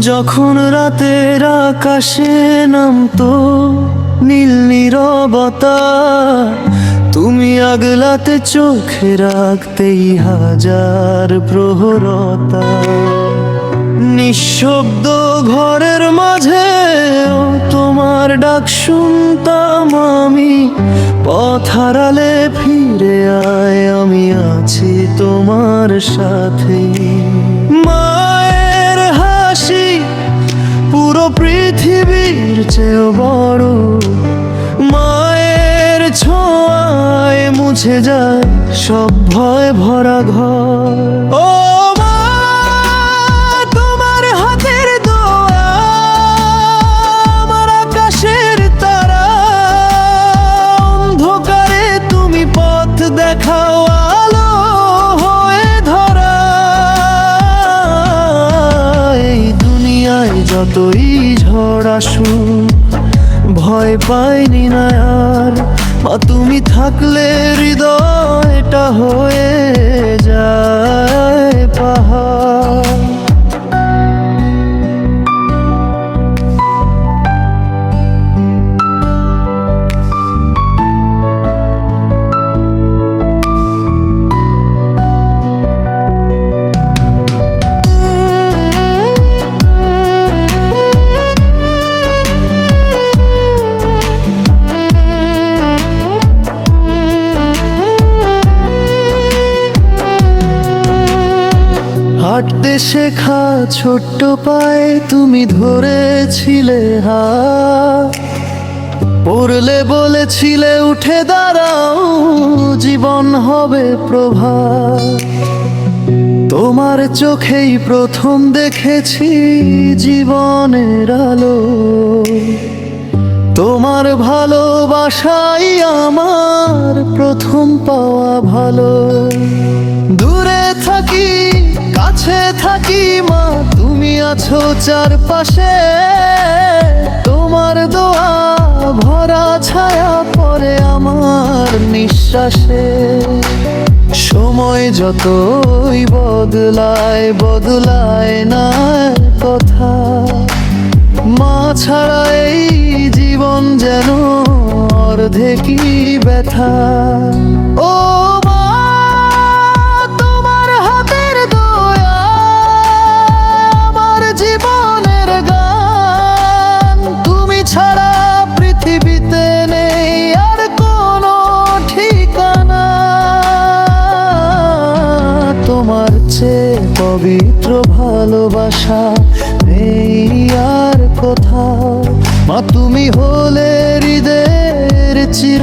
যখন রাতের আকাশে নামতো নীল নীরবতা, তুমি আগলাতে চোখে রাখতেই হাজার প্রহরতা। নিঃশব্দ ঘরের মাঝে তোমার ডাক শুনতাম আমি, পথ হারালে ফিরে আয়, আমি আছি তোমার সাথে। পৃথিবীর চেয়েও বড় মায়ের ছোঁয়ায় মুছে যায় সব ভয় ভরা ঘর। ও মা যতই ঝড় আসুক ভয় পাইনি না আর। মা তুমি থাকলে হৃদয়টা হয়ে যায় পাহাড়। শেখা ছোট্ট পায়ে তুমি ধরেছিলে হা পড়লে বলেছিলে, উঠে দাঁড়াও, জীবন হবে প্রভা তোমার চোখেই প্রথম দেখেছি জীবনের আলো। তোমার ভালোবাসাই আমার প্রথম পাওয়া ভালো। দূরে থাকি মা, তুমি আছো চারপাশে। তোমার দোয়া ভরা ছায়া পরে আমার নিঃশ্বাসে। সময় যতই বদলায় বদলায় না কথা। মা ছাড়া এই জীবন যেন অর্ধেকই ব্যথা। ও পবিত্র ভালোবাসা নেই আর কোথাও। মা তুমি হলে হৃদয়ের চির